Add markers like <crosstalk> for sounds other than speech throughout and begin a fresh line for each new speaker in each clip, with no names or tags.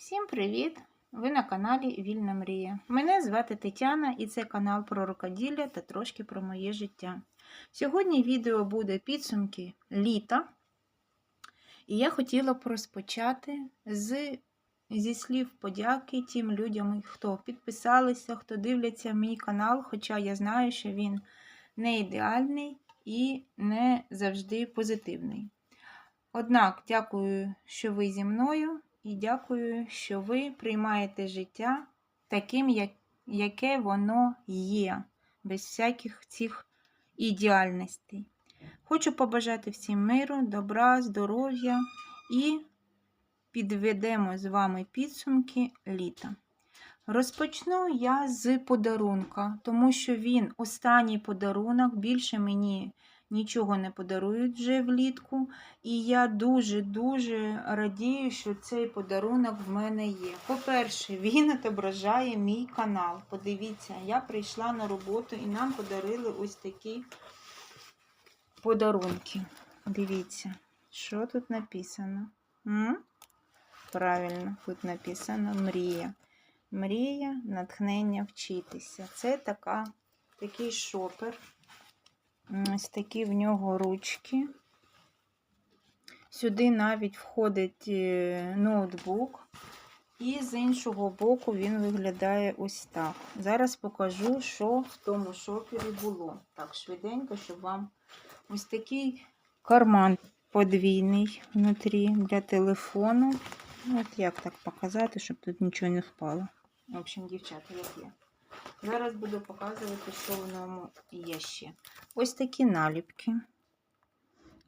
Всім привіт! Ви на каналі Вільна Мрія. Мене звати Тетяна і це канал про рукоділля та трошки про моє життя. Сьогодні відео буде підсумки літа. І я хотіла б розпочати з, зі слів подяки тим людям, хто підписалися, хто дивляться мій канал, хоча я знаю, що він не ідеальний і не завжди позитивний. Однак, дякую, що ви зі мною. І дякую, що ви приймаєте життя таким, яке воно є, без всяких цих ідеальностей. Хочу побажати всім миру, добра, здоров'я і підведемо з вами підсумки літа. Розпочну я з подарунка, тому що він останній подарунок, більше мені нічого не подарують вже влітку. І я дуже-дуже радію, що цей подарунок в мене є. По-перше, він відображає мій канал. Подивіться, я прийшла на роботу і нам подарили ось такі подарунки. Дивіться, що тут написано? М? Правильно, тут написано мрія. Мрія, натхнення вчитися. Це така, такий шопер. Ось такі в нього ручки. Сюди навіть входить е, ноутбук, і з іншого боку він виглядає ось так. Зараз покажу, що в тому шопері було. Так, швиденько, щоб вам ось такий карман подвійний внутрі для телефону. От як так показати, щоб тут нічого не впало. В общем, дівчата, як є. Зараз буду показувати, що в ньому є ще. Ось такі наліпки.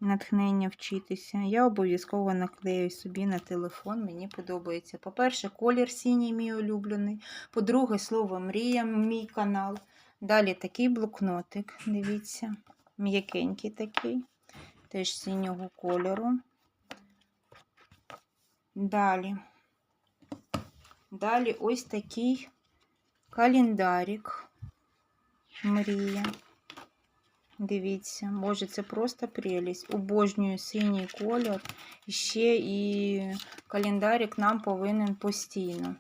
Натхнення вчитися. Я обов'язково наклею собі на телефон, мені подобається. По-перше, колір синій мій улюблений. По-друге, слово мрія, мій канал. Далі такий блокнотик, дивіться, м'якенький такий, теж синього кольору. Далі. Далі ось такий календарик. Мрія. Дивіться, може, це просто прелість. Обожнюю синій кольор. І ще і календарик нам повинен постійно.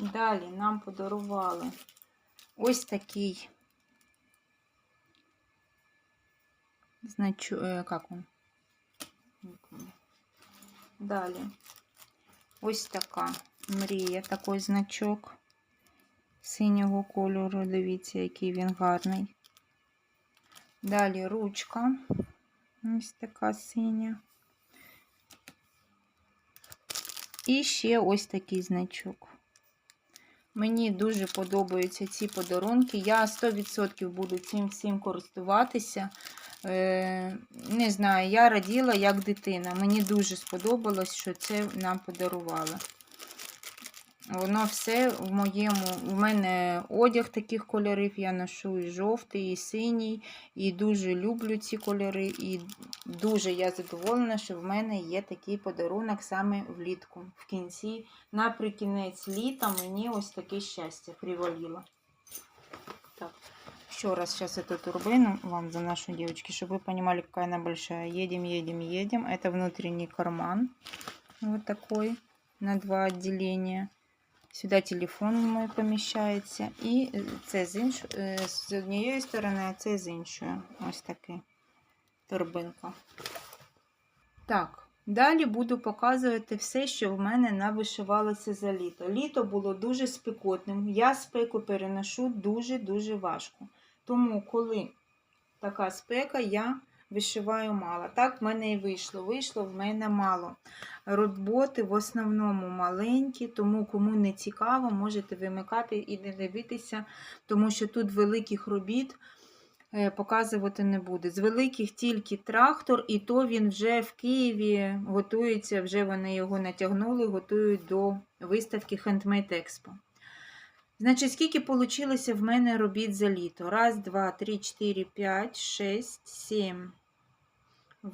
Далі нам подарували ось такий. Значу, е, як він? Далі. Ось така мрія, такий значок Синього кольору. Дивіться, який він гарний. Далі ручка. Ось така синя. І ще ось такий значок. Мені дуже подобаються ці подарунки. Я 100% буду цим всім користуватися. Е, Не знаю, я раділа як дитина. Мені дуже сподобалось, що це нам подарували. Воно все в моєму, в мене одяг таких кольорів. Я ношу і жовтий, і синій, і дуже люблю ці кольори. І дуже я задоволена, що в мене є такий подарунок саме влітку. В кінці, наприкінець літа, мені ось таке щастя привалило. Так, еще раз сейчас эту турбину вам заношу, девочки, чтобы вы понимали, какая она большая. Едем, едем, едем. Это внутренний карман. Вот такой на два отделения. Сюди телефон мой поміщається. І це з інш... з однієї сторони, а це з іншої. Ось таке торбинка. Так, далі буду показувати все, що в мене навишивалося за літо. Літо було дуже спекотним. Я спеку переношу дуже-дуже важко. Тому, коли така спека, я вишиваю мало. Так в мене і вийшло. Вийшло в мене мало. Роботи в основному маленькі, тому кому не цікаво, можете вимикати і не дивитися, тому що тут великих робіт е, показувати не буде. З великих тільки трактор, і то він вже в Києві готується, вже вони його натягнули, готують до виставки Handmade Expo. Значить, скільки вийшло в мене робіт за літо? Раз, два, три, чотири, п'ять, шесть, сім,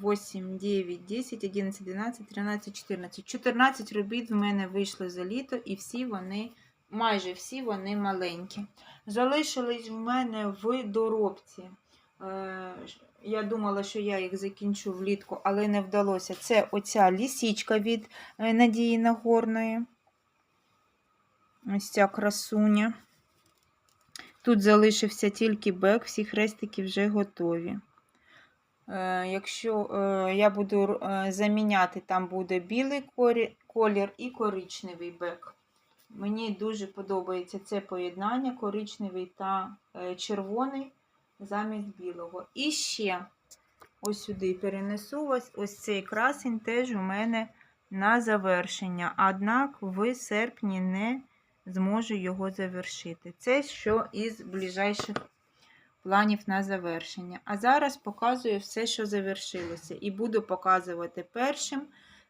8, 9, 10, 11, 12, 13, 14. 14 робіт в мене вийшло за літо, і всі вони, майже всі вони маленькі. Залишились в мене в доробці. Е, Я думала, що я їх закінчу влітку, але не вдалося. Це оця лісічка від е, Надії Нагорної. Ось ця красуня. Тут залишився тільки бек, всі хрестики вже готові. Е, якщо е, я буду е, заміняти, там буде білий колір і коричневий бек. Мені дуже подобається це поєднання коричневий та червоний замість білого. І ще ось сюди перенесу ось, ось цей красень теж у мене на завершення. Однак в серпні не зможу його завершити. Це що із ближайших планів на завершення. А зараз показую все, що завершилося. І буду показувати першим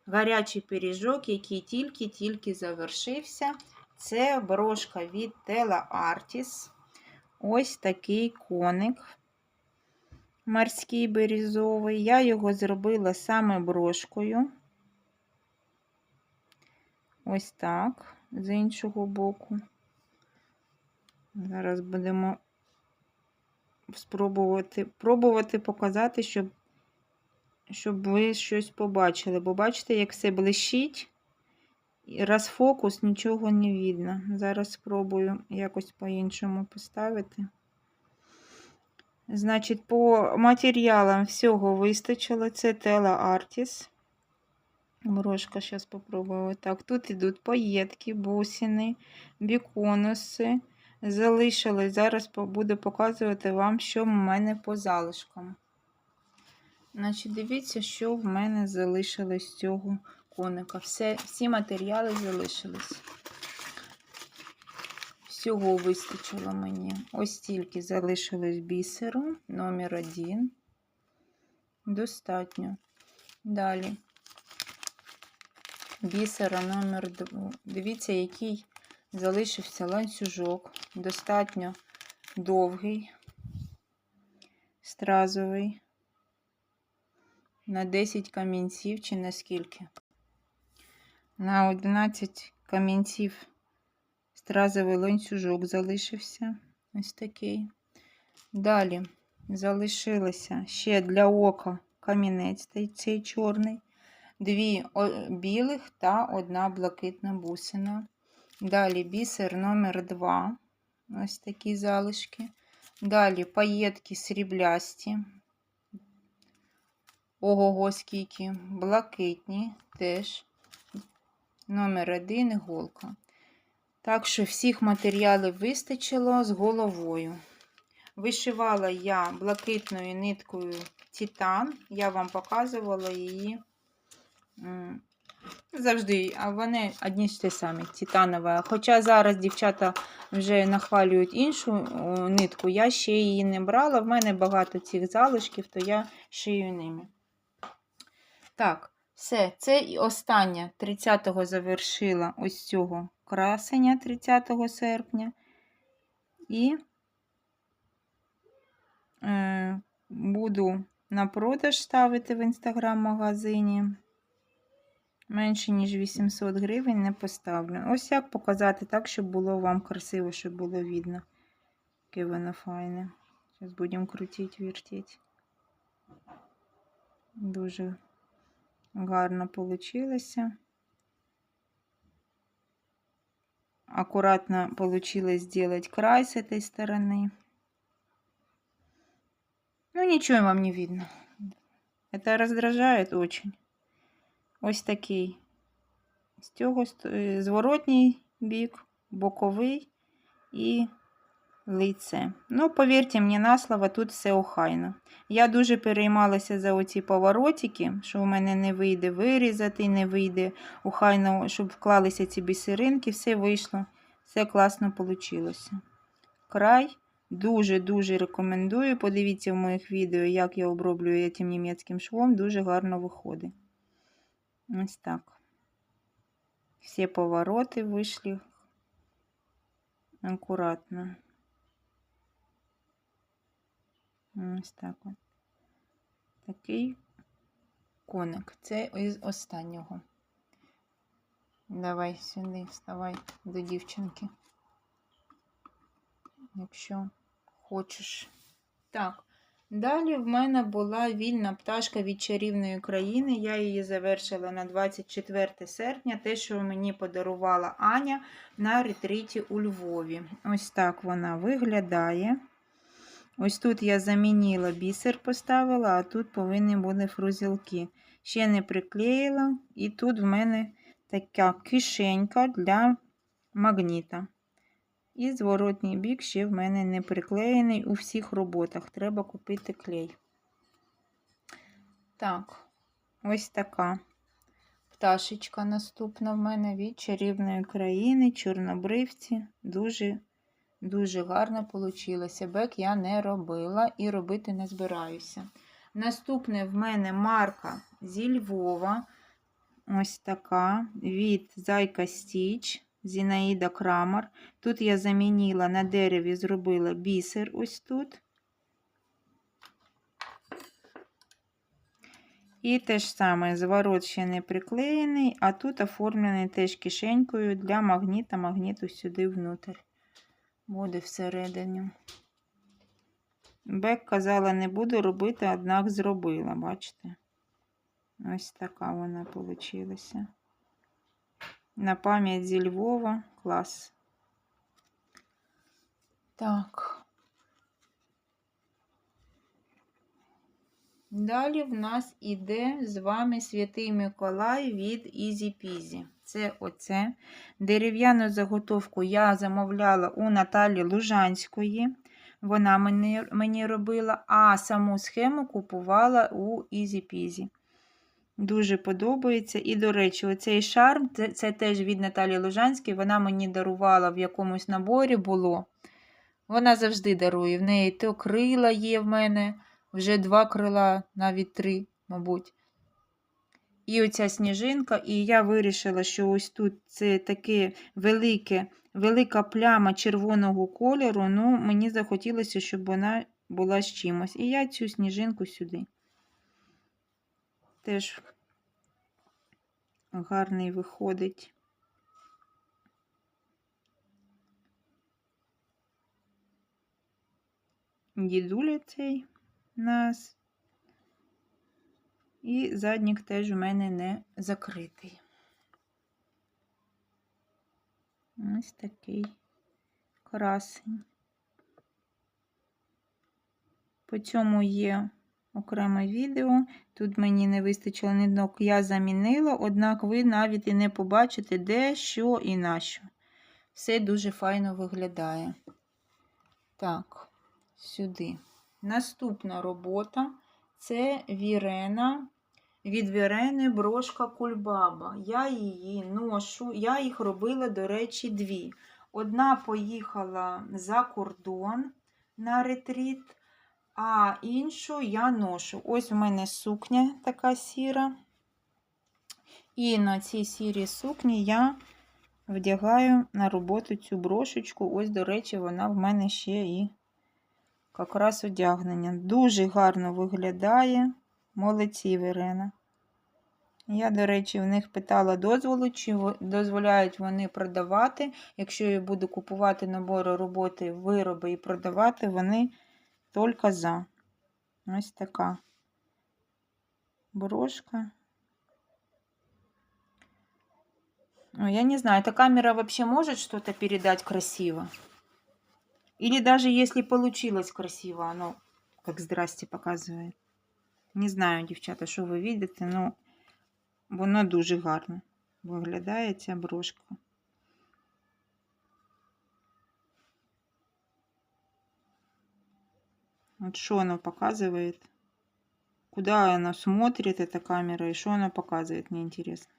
гарячий пиріжок, який тільки-тільки завершився. Це брошка від Tela Artis. Ось такий коник морський бірюзовий. Я його зробила саме брошкою. Ось так, з іншого боку. Зараз будемо спробувати пробувати показати, щоб, щоб ви щось побачили. Бо бачите, як все блищить. І раз фокус, нічого не видно. Зараз спробую якось по-іншому поставити. Значить, по матеріалам всього вистачило. Це Tela Artis. Брошка, зараз спробую. Так, тут йдуть паєтки, бусини, біконуси. Залишилось. Зараз буду показувати вам, що в мене по залишкам. Значить, дивіться, що в мене залишилось з цього коника. Все, всі матеріали залишились. Всього вистачило мені. Ось тільки залишилось бісеру номер один. Достатньо. Далі. Бісера номер 2. Дивіться, який залишився ланцюжок. Достатньо довгий, стразовий. На 10 камінців чи на скільки? На 11 камінців стразовий ланцюжок залишився. Ось такий. Далі залишилося ще для ока камінець цей чорний, дві білих та одна блакитна бусина. Далі бісер номер 2 ось такі залишки. Далі паєтки сріблясті. Ого-го, скільки, блакитні теж. Номер 1 іголка. Так що всіх матеріалів вистачило з головою. Вишивала я блакитною ниткою Титан. Я вам показувала її завжди, а вони одні ж ті самі, титанова. Хоча зараз дівчата вже нахвалюють іншу нитку, я ще її не брала. В мене багато цих залишків, то я шию ними. Так, все, це і останнє 30-го завершила ось цього красення 30 серпня. І е, буду на продаж ставити в інстаграм-магазині. Менше, ніж 800 гривень не поставлю. Ось як показати так, щоб було вам красиво, щоб було видно. Яке воно файне. Зараз будемо крутити, вертіти. Дуже гарно вийшло. Аккуратно получилось сделать край с этой стороны. Ну, ничего вам не видно. Это раздражает очень. Ось такий. З цього зворотній бік, боковий і лице. Ну, повірте мені на слово, тут все охайно. Я дуже переймалася за оці поворотики, що у мене не вийде вирізати, не вийде охайно, щоб вклалися ці бісеринки, все вийшло, все класно вийшло. Край дуже-дуже рекомендую. Подивіться в моїх відео, як я оброблюю цим німецьким швом, дуже гарно виходить. Ось так. Всі повороти вийшли акуратно. Ось так от. Такий коник. Це із останнього. Давай сюди, вставай до дівчинки. Якщо хочеш. Так, Далі в мене була вільна пташка від чарівної країни. Я її завершила на 24 серпня, те, що мені подарувала Аня на ретриті у Львові. Ось так вона виглядає. Ось тут я замінила бісер, поставила, а тут повинні бути фрузілки. Ще не приклеїла, і тут в мене така кишенька для магніта. І зворотній бік ще в мене не приклеєний у всіх роботах. Треба купити клей. Так, ось така пташечка наступна в мене від чарівної країни, чорнобривці. Дуже, дуже гарно вийшло. Бек я не робила і робити не збираюся. Наступне в мене марка зі Львова. Ось така від Зайка Стіч. Зінаїда Крамер. Тут я замінила на дереві, зробила бісер ось тут. І те ж саме, зворот ще не приклеєний, а тут оформлений теж кишенькою для магніта, магніту сюди внутрь. Буде всередині. Бек казала, не буду робити, однак зробила, бачите? Ось така вона вийшла. На пам'ять зі Львова. Клас. Так. Далі в нас іде з вами Святий Миколай від Easy Peasy. Це оце. Дерев'яну заготовку я замовляла у Наталі Лужанської. Вона мені, мені робила, а саму схему купувала у Easy Peasy. Дуже подобається. І, до речі, оцей шарм це, це теж від Наталі Лужанської. Вона мені дарувала в якомусь наборі було. Вона завжди дарує. В неї то крила є в мене, вже два крила, навіть три, мабуть. І оця сніжинка, і я вирішила, що ось тут це таке велике, велика пляма червоного кольору. Ну, мені захотілося, щоб вона була з чимось. І я цю сніжинку сюди. Теж гарний виходить. Дідуля цей нас. І заднік теж у мене не закритий. Ось такий красень. По цьому є окреме відео. Тут мені не вистачило ниток, я замінила, однак ви навіть і не побачите, де, що і на що. Все дуже файно виглядає. Так, сюди. Наступна робота це Вірена. Від Вірени брошка кульбаба. Я її ношу, я їх робила, до речі, дві. Одна поїхала за кордон на ретріт, а іншу я ношу. Ось у мене сукня така сіра. І на цій сірій сукні я вдягаю на роботу цю брошечку. Ось, до речі, вона в мене ще і якраз одягнення. Дуже гарно виглядає. Молодці Верена. Я, до речі, в них питала дозволу, чи дозволяють вони продавати. Якщо я буду купувати набори роботи, вироби і продавати, вони тільки за. Ось така брошка. Ну, я не знаю, эта камера вообще может что-то передать красиво? Или даже если получилось красиво, оно как здрасте показывает. Не знаю, дівчата, що ви видите, но воно дуже гарно виглядає ця брошка. Вот что она показывает. Куда она смотрит, эта камера, и что она показывает, мне интересно.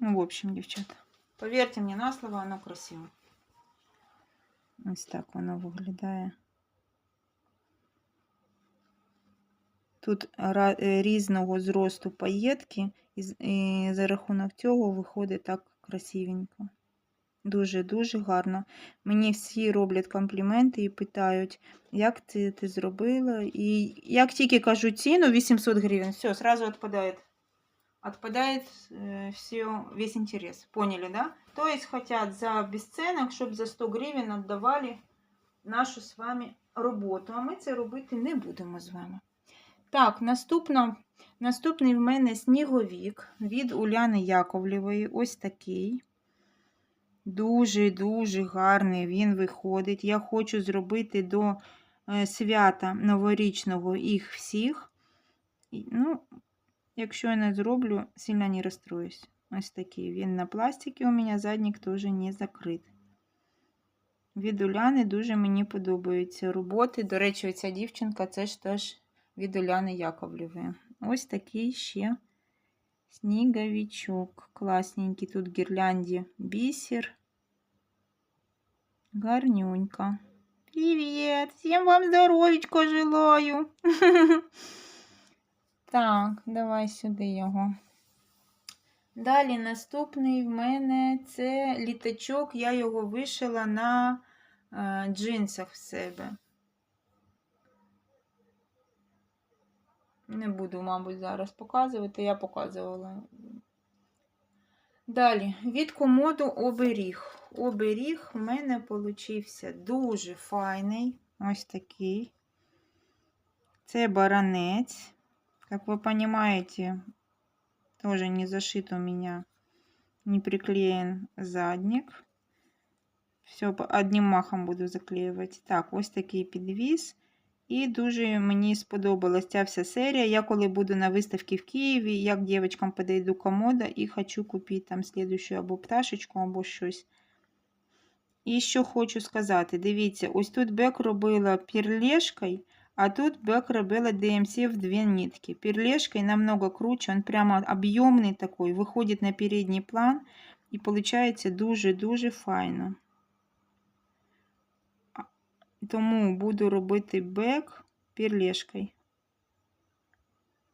Ну, в общем, девчата, поверьте мне на слово, оно красиво. Ось так воно виглядає. Тут е, різного зросту паєтки, і за рахунок цього виходить так красивенько. Дуже-дуже гарно. Мені всі роблять компліменти і питають, як це ти зробила. І як тільки кажу ціну 800 гривень, все, сразу відпадає. Отпадает э, все, весь интерес. Поняли, да? То есть хотят за бесценок, чтобы за 100 гривен отдавали нашу с вами роботу, а ми це робити не будемо з вами. Так, наступна, наступний в мене сніговік від Уляни Яковлєвої. Ось такий. Дуже-дуже гарний він виходить. Я хочу зробити до е, свята новорічного їх всіх. Ну, якщо я не зроблю, сильно не розстроюсь. Ось такий. Він на пластикі у мене заднік теж не закрит. Від Уляни дуже мені подобаються роботи. До речі, оця дівчинка це ж теж від Уляни Яковлєвої. Ось такий ще сніговичок. Класненький. Тут в гірлянді бісер. Гарнюнька. Привіт! Всім вам здоров'ячко желаю. <laughs> Так, давай сюди його. Далі наступний в мене це літачок. Я його вишила на е, джинсах в себе. Не буду, мабуть, зараз показувати, я показувала. Далі, від комоду оберіг. Оберіг в мене получився дуже файний. Ось такий. Це баранець. Как вы понимаете, тоже не зашит у меня, не приклеен задник. Все одним махом буду заклеювати. Так, ось такий підвіз. І дуже мені сподобалась ця вся серія. Я коли буду на виставці в Києві, я к дівчатам подойду комода і хочу купити там слідущу або пташечку, або щось. І що хочу сказати, дивіться, ось тут бек робила пірлешкою, а тут бек робила DMC в две нитки. Перлешкой намного круче, он прямо объемный такой, выходит на передний план и получается дуже-дуже файно. Тому буду робити бек перлешкою.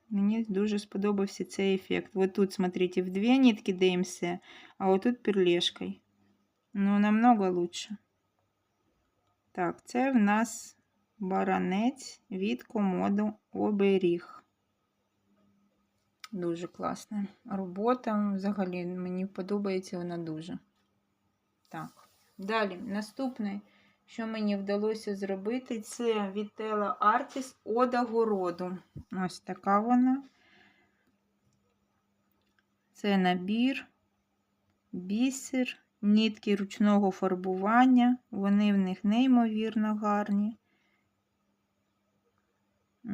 Мені дуже сподобався цей ефект. Вот тут, смотрите, в две нитки DMC, а вот тут перлешкою. Ну, намного лучше. Так, це в нас баранець від комоду оберіг. Дуже класна робота. Взагалі, мені подобається вона дуже. Так. Далі, наступне, що мені вдалося зробити, це від Tela Artist Ода городу. Ось така вона. Це набір, бісер, нитки ручного фарбування. Вони в них неймовірно гарні.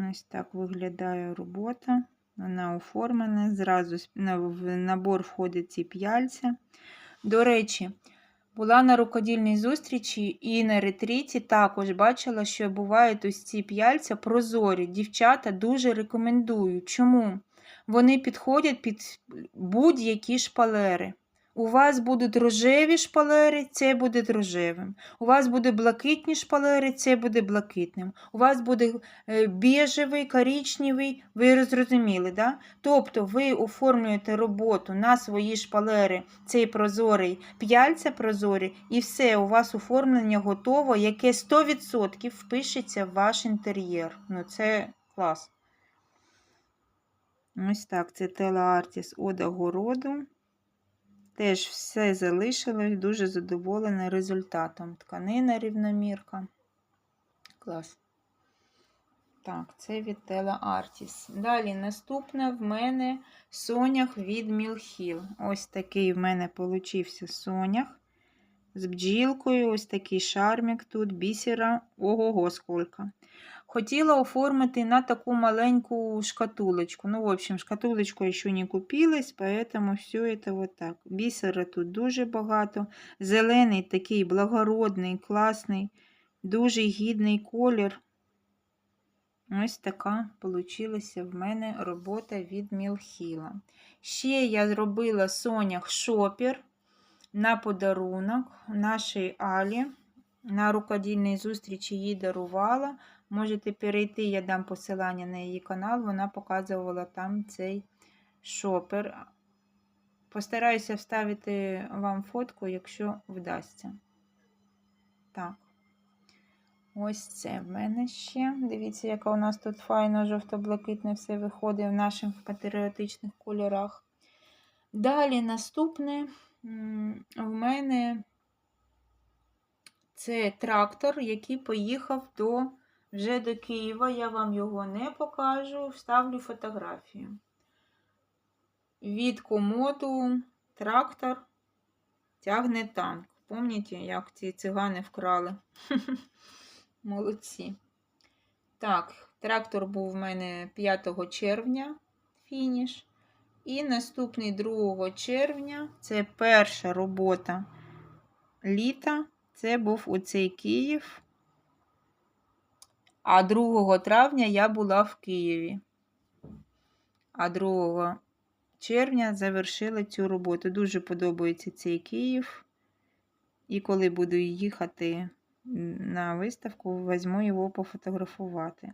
Ось так виглядає робота. Вона оформлена. Зразу в набор входять ці п'яльця. До речі, була на рукодільній зустрічі і на ретріті також бачила, що бувають ось ці п'яльця прозорі. Дівчата дуже рекомендую. Чому? Вони підходять під будь-які шпалери. У вас будуть рожеві шпалери, це буде рожевим. У вас буде блакитні шпалери, це буде блакитним. У вас буде е, біжевий, коричневий, ви зрозуміли, да? Тобто ви оформлюєте роботу на свої шпалери, цей прозорий, п'яльця прозорі, і все, у вас оформлення готово, яке 100% впишеться в ваш інтер'єр. Ну, це клас. Ось так, це Тела Artis Ода городу. Теж все залишилось, дуже задоволена результатом. Тканина рівномірка. Клас. Так, це від Tela Artis. Далі наступне в мене сонях від Мілхіл. Ось такий в мене получився сонях. З бджілкою, ось такий шармік тут, бісера. Ого-го, скільки. Хотіла оформити на таку маленьку шкатулочку. Ну, в общем, шкатулочку еще не купилась, поэтому все это вот так. Бісера тут дуже багато. Зелений такий благородний, класний, дуже гідний колір. Ось така получилася в мене робота від Мілхіла. Ще я зробила сонях шопер на подарунок нашій Алі. На рукодільній зустрічі їй дарувала. Можете перейти, я дам посилання на її канал, вона показувала там цей шопер. Постараюся вставити вам фотку, якщо вдасться. Так. Ось це в мене ще. Дивіться, яка у нас тут файно жовто-блакитне все виходить в наших патріотичних кольорах. Далі наступне в мене Це трактор, який поїхав до, вже до Києва. Я вам його не покажу, вставлю фотографію. Від комоду трактор тягне танк. Пам'ятаєте, як ці цигани вкрали? <laughs> Молодці. Так, трактор був в мене 5 червня фініш. І наступний 2 червня це перша робота літа. Це був оцей Київ. А 2 травня я була в Києві. А 2 червня завершила цю роботу. Дуже подобається цей Київ. І коли буду їхати на виставку, візьму його пофотографувати.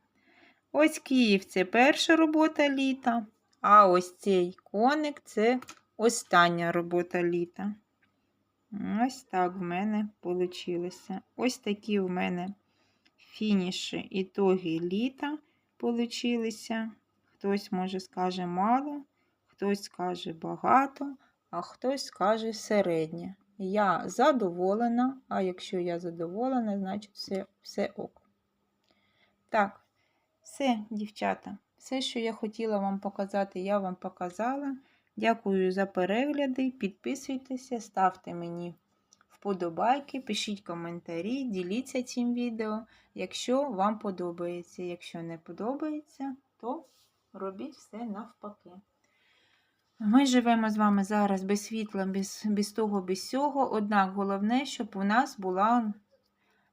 Ось Київ це перша робота літа. А ось цей коник це остання робота літа. Ось так в мене вийшло. Ось такі в мене фініші ітоги літа получилися. Хтось, може, скаже мало, хтось скаже багато, а хтось скаже середнє. Я задоволена, а якщо я задоволена, значить все, все ок. Так, все, дівчата. Все, що я хотіла вам показати, я вам показала. Дякую за перегляди. Підписуйтеся, ставте мені вподобайки, пишіть коментарі, діліться цим відео, якщо вам подобається. Якщо не подобається, то робіть все навпаки. Ми живемо з вами зараз без світла, без, без того, без сього. Однак головне, щоб у нас була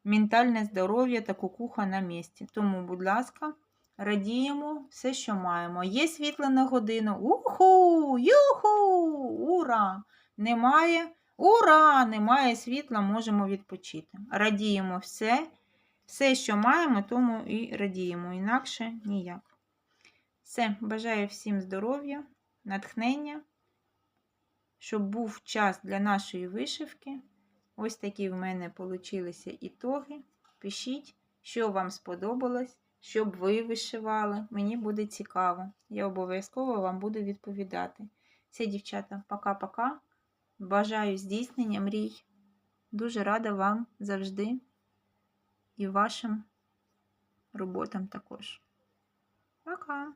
ментальне здоров'я та кукуха на місці. Тому, будь ласка, радіємо все, що маємо. Є світло на годину. Уху! Юху! Ура! Немає. Ура! Немає світла, можемо відпочити. Радіємо все. Все, що маємо, тому і радіємо. Інакше ніяк. Все, бажаю всім здоров'я, натхнення, щоб був час для нашої вишивки. Ось такі в мене получилися ітоги. Пишіть, що вам сподобалось, щоб ви вишивали. Мені буде цікаво. Я обов'язково вам буду відповідати. Все, дівчата, пока-пока. Бажаю здійснення мрій. Дуже рада вам завжди і вашим роботам також. Пока!